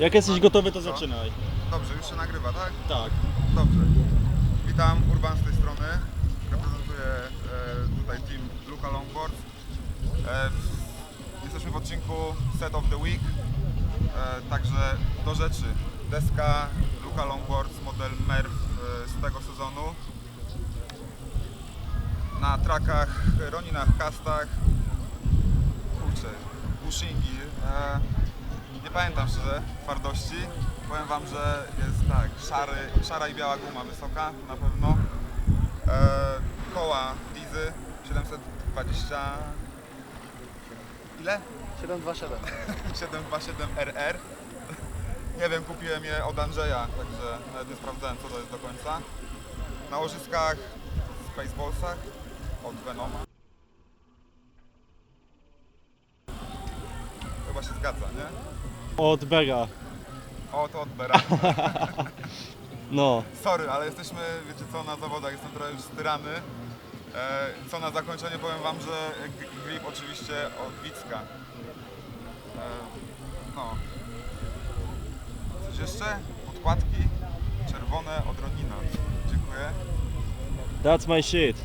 Jak jesteś gotowy, to zaczynaj. Dobrze, już się nagrywa, tak? Tak. Dobrze. Witam, Urban z tej strony. Reprezentuję e, tutaj team Luka Longboard. E, jesteśmy w odcinku Set of the Week. E, także do rzeczy. Deska Luka Longboards model MERV e, z tego sezonu. Na trakach, roninach, kastach. Kurczę, bushingi. E, nie pamiętam szczerze twardości. Powiem wam, że jest tak, szary, szara i biała guma wysoka na pewno. E, koła Dizy 720. Ile? 727. 727 RR. Nie wiem, kupiłem je od Andrzeja, także nawet nie sprawdzałem co to jest do końca. Na łożyskach w Spaceballsach od Venoma. Chyba się zgadza, nie? Od Bega. O, to od Bera. No. Sorry, ale jesteśmy, wiecie co, na zawodach, jestem trochę już styrany. E, co na zakończenie powiem wam, że g- grip oczywiście od Wicka. E, no. Coś jeszcze? Podkładki czerwone od Ronina. Dziękuję. That's my shit.